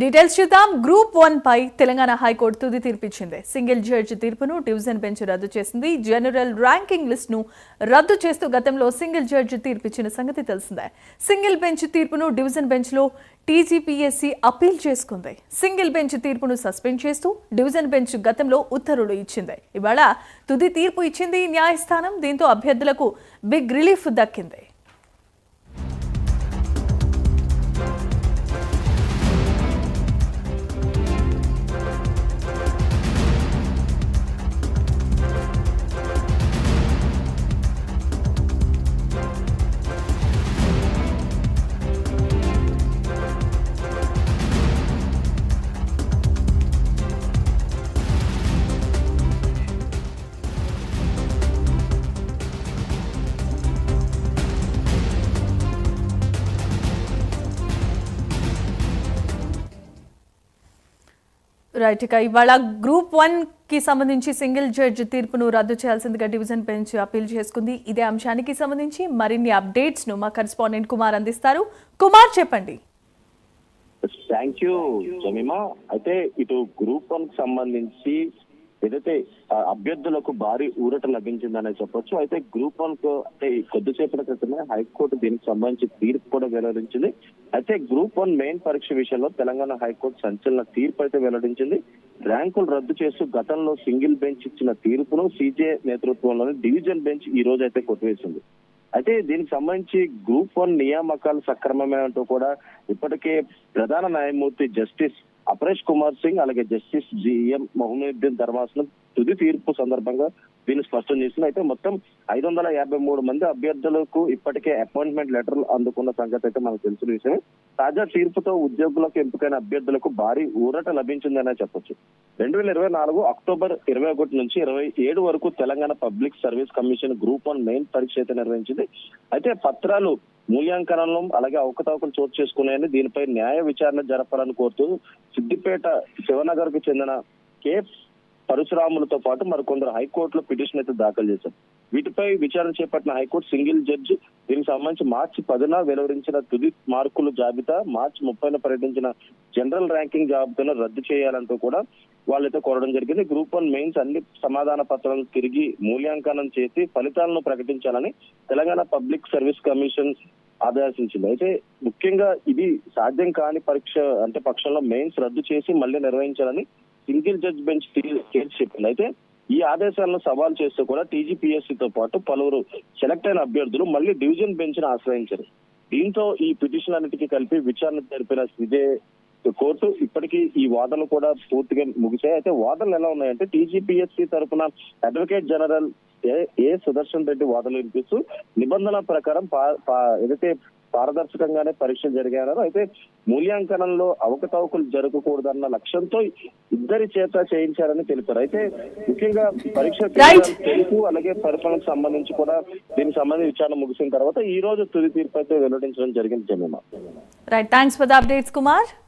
Details చూద్దాం. Group one పై Telangana high court తుది తీర్పిచ్చింది. సింగిల్ జడ్జి తీర్పును డివిజన్ బెంచ్ రద్దు చేసింది. జనరల్ ర్యాంకింగ్ లిస్ట్ను రద్దు చేస్తూ గతంలో సింగిల్ జడ్జి తీర్పిచ్చిన సంగతి తెలిసిందే. సింగిల్ బెంచ్ తీర్పును డివిజన్ బెంచ్లో టీజీపీఎస్సీ అప్పీల్ చేసుకుంది. సింగిల్ బెంచ్ తీర్పును సస్పెండ్ చేస్తూ డివిజన్ బెంచ్ గతంలో ఉత్తర్వులు ఇచ్చింది. ఇవాళ తుది తీర్పు ఇచ్చింది న్యాయస్థానం. దీంతో అభ్యర్థులకు బిగ్ రిలీఫ్ దక్కింది. రైట్ ఇక ఇవాళ గ్రూప్ వన్కి సంబంధించి సింగిల్ జడ్జ్ తీర్పును రద్దు చేయాల్సిందిగా డివిజన్ బెంచ్ అప్పీల్ చేసుకుంది. ఇదే అంశానికి సంబంధించి మరిన్ని అప్డేట్స్ను మా కరెస్పాండెంట్ కుమార్ అందిస్తారు. కుమార్ చెప్పండి. థ్యాంక్ యూ జమీమా అయితే ఇటు గ్రూప్ వన్కి సంబంధించి ఏదైతే అభ్యర్థులకు భారీ ఊరట లభించిందనే చెప్పొచ్చు. అయితే గ్రూప్ వన్కు అంటే కొద్దిసేపటి క్రితమే హైకోర్టు దీనికి సంబంధించి తీర్పు కూడా వెల్లడించింది. అయితే గ్రూప్ వన్ మెయిన్ పరీక్ష విషయంలో తెలంగాణ హైకోర్టు సంచలన తీర్పు అయితే వెల్లడించింది. ర్యాంకులు రద్దు చేస్తూ గతంలో సింగిల్ బెంచ్ ఇచ్చిన తీర్పును సీజే నేతృత్వంలోని డివిజన్ బెంచ్ ఈ రోజు అయితే కొట్టివేసింది. అయితే దీనికి సంబంధించి గ్రూప్ వన్ నియామకాలు సక్రమమే అంటూ కూడా ఇప్పటికే ప్రధాన న్యాయమూర్తి జస్టిస్ అపరేష్ కుమార్ సింగ్ అలాగే జస్టిస్ జిఎం మొహమ్మద్దీన్ ధర్మాసనం తుది తీర్పు సందర్భంగా దీన్ని స్పష్టం చేసింది. అయితే మొత్తం ఐదు వందల యాభై మూడు మంది అభ్యర్థులకు ఇప్పటికే అపాయింట్మెంట్ లెటర్లు అందుకున్న సంగతి అయితే మనకు తెలిసిన విషయం తాజా తీర్పుతో ఉద్యోగులకు ఎంపికైన అభ్యర్థులకు భారీ ఊరట లభించిందనే చెప్పొచ్చు. రెండు వేల ఇరవై నాలుగు అక్టోబర్ ఇరవై ఒకటి నుంచి ఇరవై ఏడు వరకు Telangana public service commission group one main పరీక్ష అయితే నిర్వహించింది. అయితే పత్రాలు మూల్యాంకనంలో అలాగే అవకతవకలు చోటు చేసుకున్నాయని దీనిపై న్యాయ విచారణ జరపాలని కోరుతూ సిద్దిపేట శివనగర్కు చెందిన కే పరశురాములతో పాటు మరికొందరు హైకోర్టులో పిటిషన్ అయితే దాఖలు చేశారు. వీటిపై విచారణ చేపట్టిన హైకోర్టు సింగిల్ జడ్జి దీనికి సంబంధించి మార్చి పదిన వెలువరించిన తుది మార్కుల జాబితా మార్చి ముప్పైన ప్రకటించిన జనరల్ ర్యాంకింగ్ జాబితాను రద్దు చేయాలంటూ కూడా వాళ్ళైతే కోరడం జరిగింది. గ్రూప్ వన్ మెయిన్స్ అన్ని సమాధాన పత్రాలను తిరిగి మూల్యాంకనం చేసి ఫలితాలను ప్రకటించాలని తెలంగాణ పబ్లిక్ సర్వీస్ కమిషన్ ఆదేశించింది. అయితే ముఖ్యంగా ఇది సాధ్యం కాని పరీక్ష అంటే పక్షంలో మెయిన్స్ రద్దు చేసి మళ్ళీ నిర్వహించాలని సింగిల్ జడ్జ్ బెంచ్ కేసు చెప్పింది. అయితే ఈ ఆదేశాలను సవాల్ చేస్తూ కూడా టీజీపీఎస్సీ తో పాటు పలువురు సెలెక్ట్ అయిన అభ్యర్థులు మళ్ళీ డివిజన్ బెంచ్ను ఆశ్రయించారు. దీంతో ఈ పిటిషన్ అన్నిటికీ కలిపి విచారణ జరిపిన ఇదే కోర్టు ఇప్పటికీ ఈ వాదనలు కూడా పూర్తిగా ముగిశాయి. అయితే వాదనలు ఎలా ఉన్నాయంటే టీజీపీఎస్సీ తరఫున advocate general A Sudarshan Reddy వాదనలు వినిపిస్తూ నిబంధనల ప్రకారం ఏదైతే పారదర్శకంగానే పరీక్షలు జరిగాయన్నారు అయితే మూల్యాంకనంలో అవకతవకలు జరగకూడదన్న లక్ష్యంతో ఇద్దరి చేత చేయించారని తెలిపారు. అయితే ముఖ్యంగా పరీక్ష. తెలుగు అలాగే పరిపాలనకు సంబంధించి కూడా దీనికి సంబంధించి విచారణ ముగిసిన తర్వాత ఈ రోజు తుది తీర్పు అయితే వెల్లడించడం జరిగింది Jemima right thanks for the updates Kumar